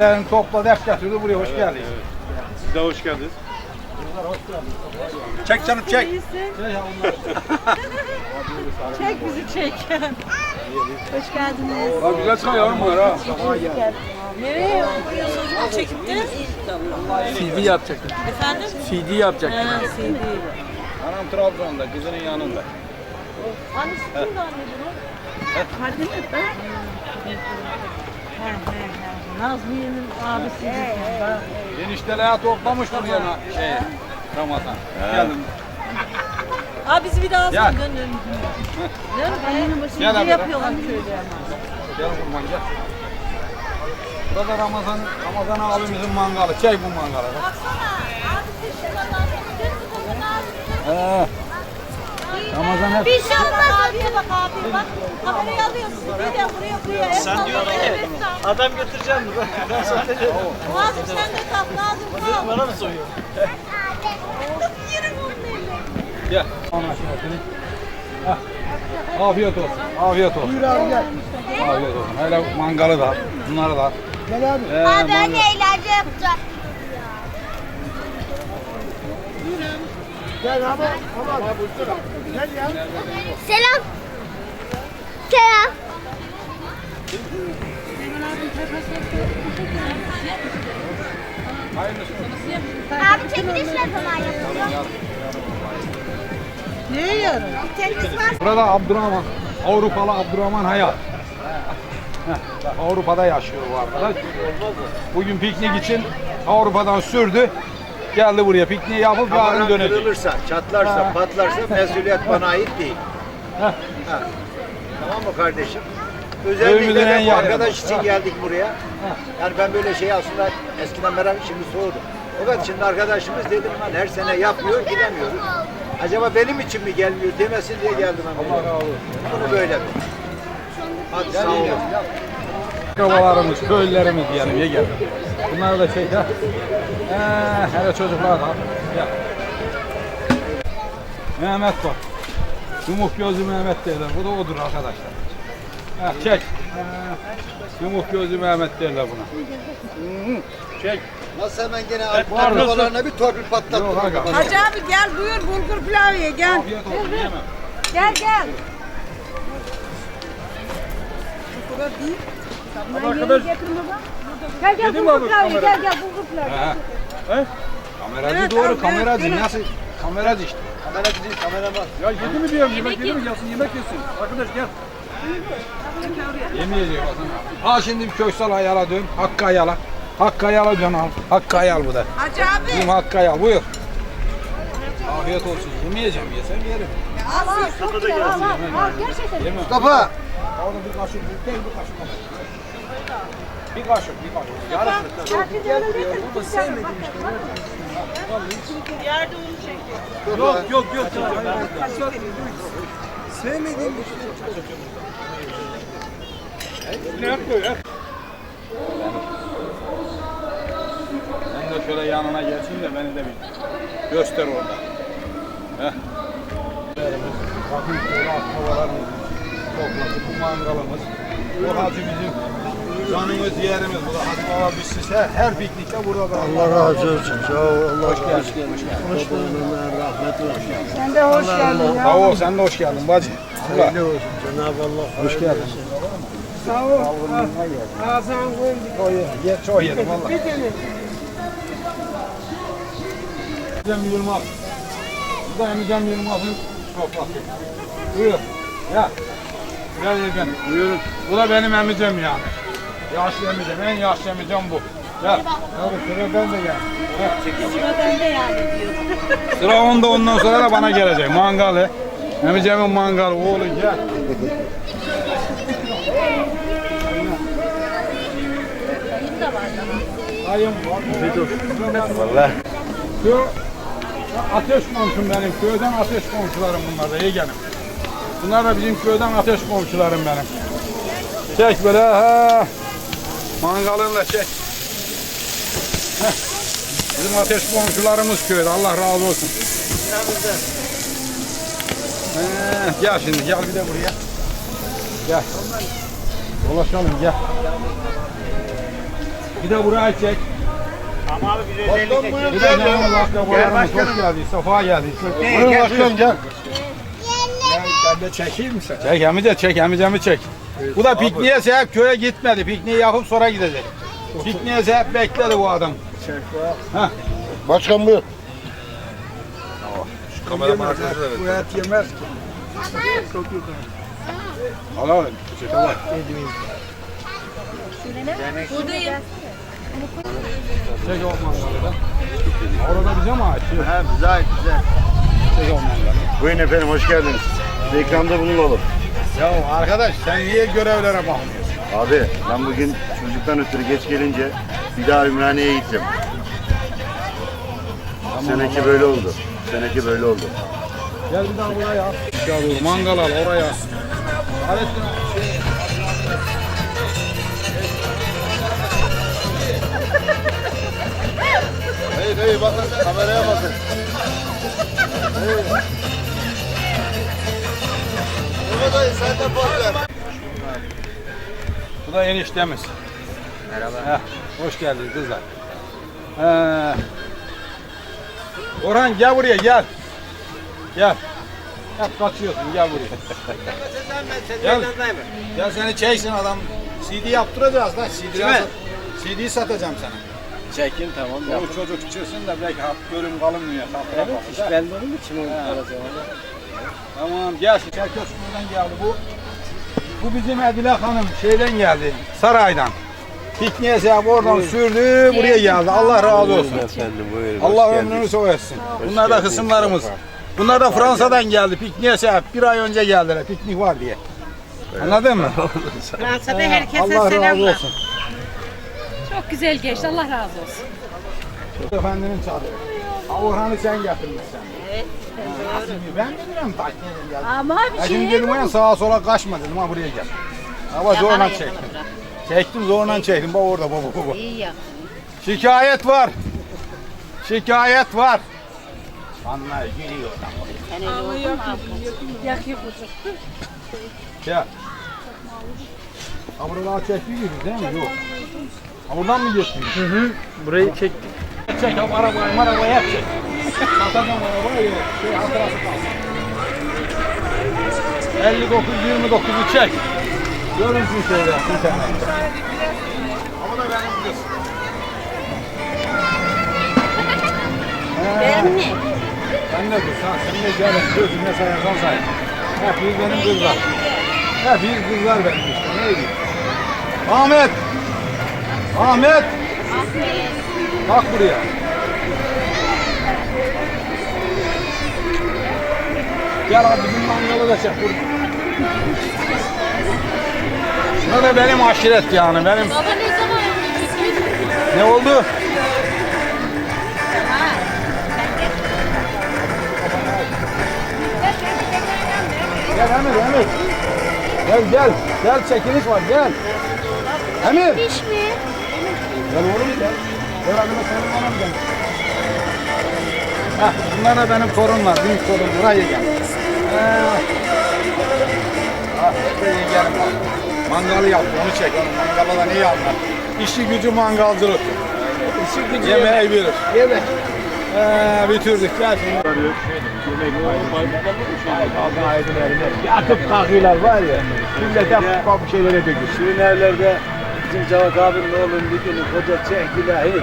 Yani topladı hep getirdi buraya hoş geldiniz. Siz de hoş geldiniz. Çek canım çek. Çek bizi çek. Hoş geldiniz. Abi güzel çıkıyor yavrum bunlar ha. Nereye yapıyorsunuz çekip de? CD yapacaktım. Efendim? CD yapacaktım. Ha, CD. Anam Trabzon'da kızının yanında. Annesi kim de annedin o? Kardeşim ben. Nazmiye'nin abisi. Enişteler toplamış buraya şey Ramazan. Geldim. Abi bizi bir daha Gel. alsın dön dön. Dön be. Gel abi. CD yapıyorlar köyde ama. Gel kurban gel. Burada Ramazan, Ramazan abimizin mangalı. Çek bu mangalı. He. Ramazan hep Bir şey olmaz. Abiye bak abiye bak. Kamerayı alıyorsun. De buraya buraya. Sen diyorsun tamam. Adam götüreceğim mi? Ben satacağım. Nazım sen de tak Nazım tak. Bana mı soruyor? Yerim onun elini. gel. Afiyet olsun. Afiyet olsun. Buyur abi gel. Afiyet olsun. Hele mangalı da, bunları da. Gel abi. Ee, Abi ben mangal- eğlence yapacağım. Selam. Selam. Hayırlısı olsun. Abi çekiliş ne zaman yapılıyor? Neye yarın? Çekiliş var. Burada Abdurrahman, Avrupalı Abdurrahman Hayat. Heh, Avrupa'da yaşıyor bu arkadaş. Bugün piknik için Avrupa'dan sürdü. Geldi buraya pikniği yapıp yarın Kameran dönecek. kırılırsa, çatlarsa, Ha. patlarsa mesuliyet bana ait değil. Heh. Ha. Tamam mı kardeşim? Özellikle en de bu arkadaş için Ha. geldik buraya. Yani ben böyle şeyi aslında eskiden merak şimdi soğudum. Fakat şimdi arkadaşımız dedim lan her sene yapıyor gidemiyoruz. Acaba benim için mi gelmiyor demesin diye geldim ben. Allah razı olsun. Bunu böyle mi? Hadi sağ olun. Akrabalarımız, köylülerimiz diyelim ye gel. Bunlar da şey ha. Ee, hele çocuklar da. Gel. Mehmet bak. Yumuk gözlü Mehmet derler. Bu da odur arkadaşlar. Ha, çek. Ee, yumuk gözlü Mehmet derler buna. Çek. Nasıl hemen gene var. arabalarına bir torpil patlattın. Yok aga. Hacı abi gel buyur bulgur pilavı ye gel. Afiyet olsun yemem. Gel gel. Arkadaş. Gel gel bulgur pilavı ye gel gel bulgur pilavı. He. Kameracı Evet, doğru, abi, kameracı. evet, Nasıl? Kameracı işte. Kameracı değil, kameraman. Ya yedi mi diyorum, yemek yedi mi gelsin, yemek yesin. Arkadaş gel. Yemeyecek aslında. Al şimdi bir köksal ayala dön. Hakkı ayala. Hakkı ayala dön al. Hakkı ayal bu da. Hacı abi. Bizim Hakkı ayal buyur. Afiyet olsun. Yemeyeceğim yesem yerim. Al çok güzel al al. Al gerçekten. Yemem. Mustafa! Orada bir kaşık, bir, bir kaşık. Bir kaşık, bir kaşık. Yarısı. Yok yok yok. Ne yapıyor ya? Ben de şöyle yanına gelsin de beni de bir göster orada. Heh. Bakın şöyle akrabalarımız topladık. Bu mangalımız. Bu hacı bizim canımız yerimiz. Bu da hacı baba biz size her piknikte burada da. Allah razı olsun. Sağ ol. Allah Hoş geldin. Hoş geldin. rahmet olsun. Sen de hoş geldin ya. Sağ ol sen de hoş geldin bacı. Allah. Hayırlı olsun. Cenab-ı Allah Hoş geldin. Sağ ol. Ağzına koyun. Çok yedim. Ye, çok yedim valla. Bir tane. Cem Yılmaz. Bu da Cem Yılmaz'ın sofrası. Buyur. Gel. Gel Ergen. Buyurun. Bu da benim emicem yani. Yaşlı emicem. En yaşlı emicem bu. Gel. Tabii sıra ben de gel. Sıra bende yani diyor. Sıra onda ondan sonra da bana gelecek. Mangalı. Emicemin mangalı. Oğlu gel. Dayım var. Vallahi. Şu ateş komşum benim. Köyden ateş komşularım bunlar da yeğenim. Bunlar da bizim köyden ateş komşularım benim. Çek böyle ha. Mangalınla çek. Heh. Bizim ateş komşularımız köyde. Allah razı olsun. Ee, gel şimdi gel bir de buraya. Gel. Dolaşalım gel. Bir de buraya çek. Bir de canım akrabalarımız hoş geldi. Safa geldi. Buyurun başkanım gel. Ben de çekeyim mi sen? Çek emice çek emicemi çek. Bu da pikniğe sebep köye gitmedi. Pikniği yapıp sonra gidecek. Pikniğe sebep bekledi bu adam. Başkan buyur. Bu et yemez ki. Al al. Çek al. Çek o mangalı da. Orada bize mi ait? Ha güzel güzel. Çek o mangalı. Buyurun efendim hoş geldiniz. Size ikramda bulunalım. Ya arkadaş sen niye görevlere bakmıyorsun? Abi ben bugün çocuktan ötürü geç gelince bir daha Ümraniye'ye gittim. Seneki böyle oldu. Seneki böyle oldu. Gel bir daha buraya. Ya dur mangal al oraya. Alettin Hayır hayır bakın kameraya bakın. Dayı sen de poz Bu da eniştemiz. Merhaba. Heh, hoş geldiniz kızlar. Ee, Orhan gel buraya gel. Gel. Hep kaçıyorsun gel buraya. gel. Gel seni çeksin adam. CD yaptıracağız lan. CD? CD satacağım sana. Çekin tamam. O çocuk çıksın da belki hap görüm kalınmıyor. Evet iş belli onun için onu arayacağım. Tamam gel. Çerkezköy'den geldi bu. Bu bizim Edile Hanım şeyden geldi. Saraydan. Pikniğe sebep oradan sürdü buraya geldi. Allah razı olsun. Efendim buyurun. Allah ömrünü soğuyorsun. Bunlar da kısımlarımız. Bunlar da Fransa'dan geldi. Pikniğe sebep. Bir ay önce geldiler. Piknik var diye. Anladın mı? Fransa'da herkese Allah razı selamlar. olsun. Çok güzel geçti. Allah razı olsun. Efendinin çadırı. Orhan'ı sen getirmişsin. Evet. Ben bilmiyorum. Ama bir Ya şey şimdi dedim uyan sağa sola kaçma dedim ha buraya gel. Ama zorla çektim. Çektim zorla çektim. Bak orada baba baba. İyi ya. Şikayet var. Şikayet var. Anlar gülüyor. Sen öyle oldun mu? yakıyor Ya. Ha buradan çekti gibi değil mi? Yok. Ha buradan mı geçti? Hı hı. Burayı çektik. Çek abi arabayı, arabayı hep çek. Satacağım arabayı yok. Şey hatırası kalsın. 59 29'u çek. Görünsün şeyde internette. Ama da benim kız. Ben mi? Sen de kız, sen de gel, gözüm ne sayarsan say. Hepiniz benim kızlar. Hepiniz kızlar benim işte, neydi? Ahmet! Ahmet! Bak buraya. Gel abi bizim mangalı da çek burada. Bu da benim aşiret yani, benim... Baba ne zaman Ne oldu? Gel Emir, Emir. Gel gel. Gel çekiliş var gel. Emir. Piş mi? Gel oğlum gel. Abime senin anam gel. Heh, bunlar da benim torunlar, büyük torun. Buraya gel. Ah, buraya gel. Mangalı yaptı, onu çek. Onu mangala da neyi anlar? İşi gücü mangalcılık. İşi gücü yemeği bilir. Yemek. Ee, bitirdik. Gel şimdi. Yatıp kalkıyorlar var ya. Millet hep bu şeylere döküyor. Şirin evlerde bizim Cevat abinin oğlunun bir günü koca çek ilahi.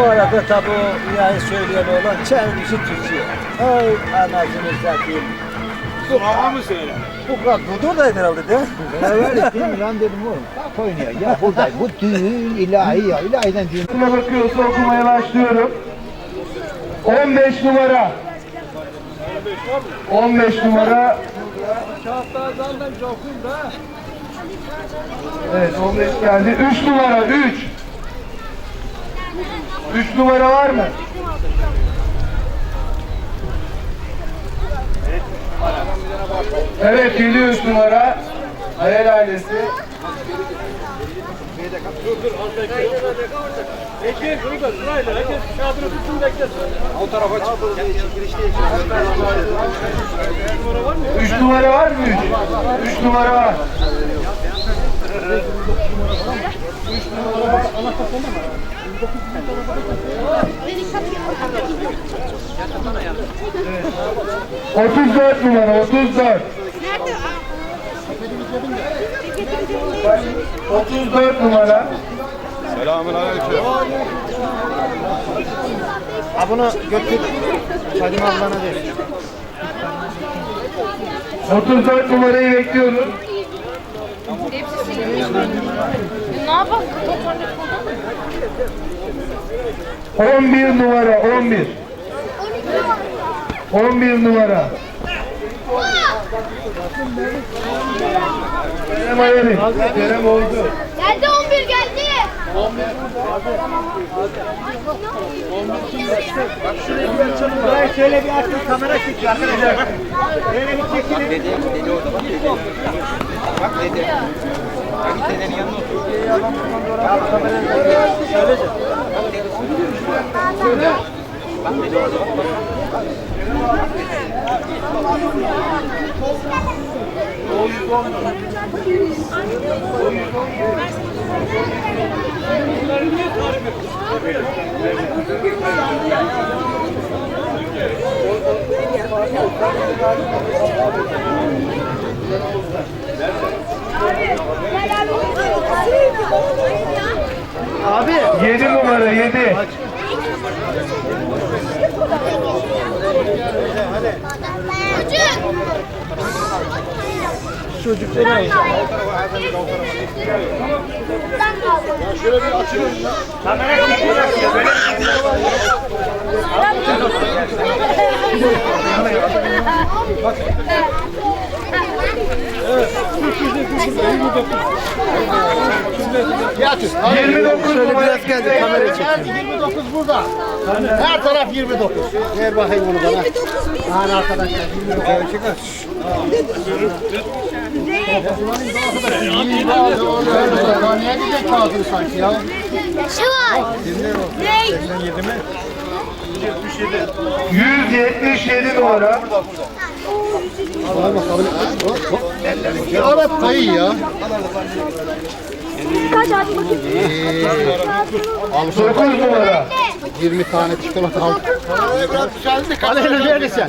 O arada tabi o ilahi söyleyen oğlan çevirmişi tutuyor. Ay anasını satayım. Hava mı söyle? Bu kadar budur da herhalde değil mi? Evet değil mi lan dedim oğlum. Bak oynuyor. Ya burada bu düğün ilahi ya. İlahiden düğün. Şuna bakıyorsa okumaya başlıyorum. 15 numara. 15 numara. Evet 15 geldi. 3 numara 3. 3 numara var mı? Evet geliyor 3 numara. Hayal ailesi. O tarafa çık. 3 numara var mı 3? 3 numara var. Otuz dört numara, otuz dört. Otuz dört numara. Ha bunu götür. Fadime ablana ver. 34 numarayı bekliyoruz. Ne yapalım? 11 numara, 11. 11 numara. Kerem Ayarı. Kerem oldu. Geldi 11 geldi. Burayı şöyle bir açın kamera çekiyor arkadaşlar. Bak. Böyle bir çekilin. Dede, dede orada bak dede. Bak dede. Bak dedenin yanına otur. Ya kamerayı söyleyeceğim. Bak dede. Söyle. Bak dede orada bak. Abi. 7 numara, 7. Çocuk. Çocuk ne? Şöyle bir açılın. Kamera çekiyor. Böyle Yatır. 29 numara. Biraz geldi kamera çekiyor. 29 burada. Her taraf 29. Ver bakayım onu bana. Yani arkadaşlar 29. Niye gidecek kağıdını sanki ya? Şu var. Ne? 177 numara. Arap kayı ya. Kaç aç bakayım. 9 numara. 20 tane çikolata dışarıda Aleyna neredesin?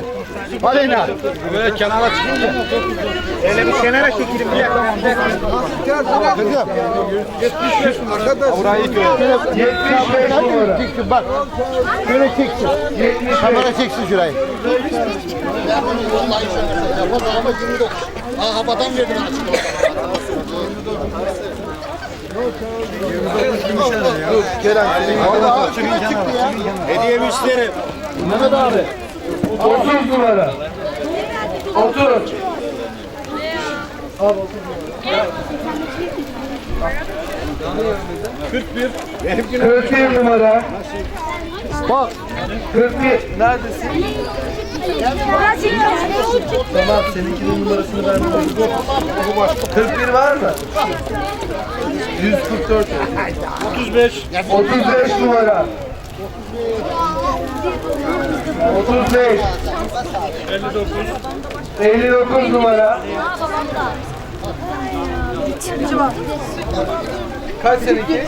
Aleyna. Böyle kenara çıkınca. Öyle bir kenara çekilin bir dakika. Kızım. 75 numara. Orayı diyor. 75 numara. Çeksin bak. Şöyle çeksin. 75. Kamera çeksin şurayı. Vallahi şöyle ama 29. Aa havadan verdim bana Dur Kerem. Vallahi çıktı ya. Hediye müşterim. Mehmet abi. 30 numara. 30. 41 numara. Bak. 41. Tamam seninkinin numarasını vermem. 41 var mı? 144. 35 numara. 35. 59 numara. Kaç seninki?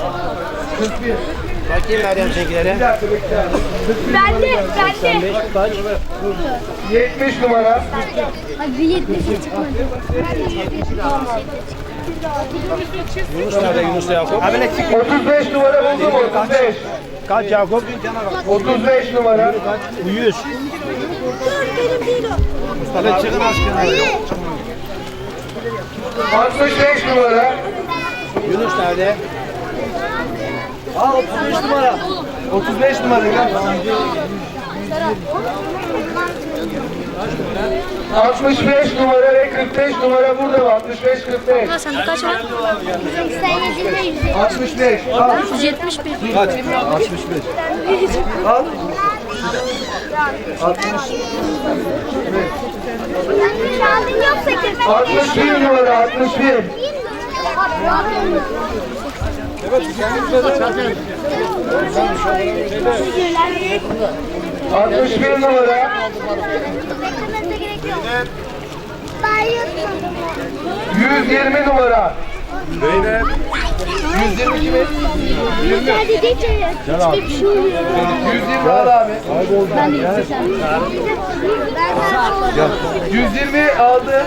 41. Bakayım Meryem çekilere. Bende. Bende. Kaç? 70 numara. Bir yetmişe çıkmadı. Yunus nerede Yunus Yakup? Abi ne çık? 35 numara buldum 35. Kaç Yakup? 35 numara. 100. Mustafa çıkın az kenara. 65 numara. Yunus nerede? Aa 35 numara. 35 numara gel. 65 numara ve 45 numara burada mı? 65 45. Sende kaç var? 87 ile 150. 65. Al. 171. Kaç? 65. Al. 60. Sen kağıdın yoksa girme. 61 numara 61. Evet. 61 numara. Beklemenize gerek yok. Bayıldım. 120 numara. Zeynep. 120 kimin? Hadi geç ya. Hiçbir şey oluyor. 120 al abi. Ben de de 120 aldı.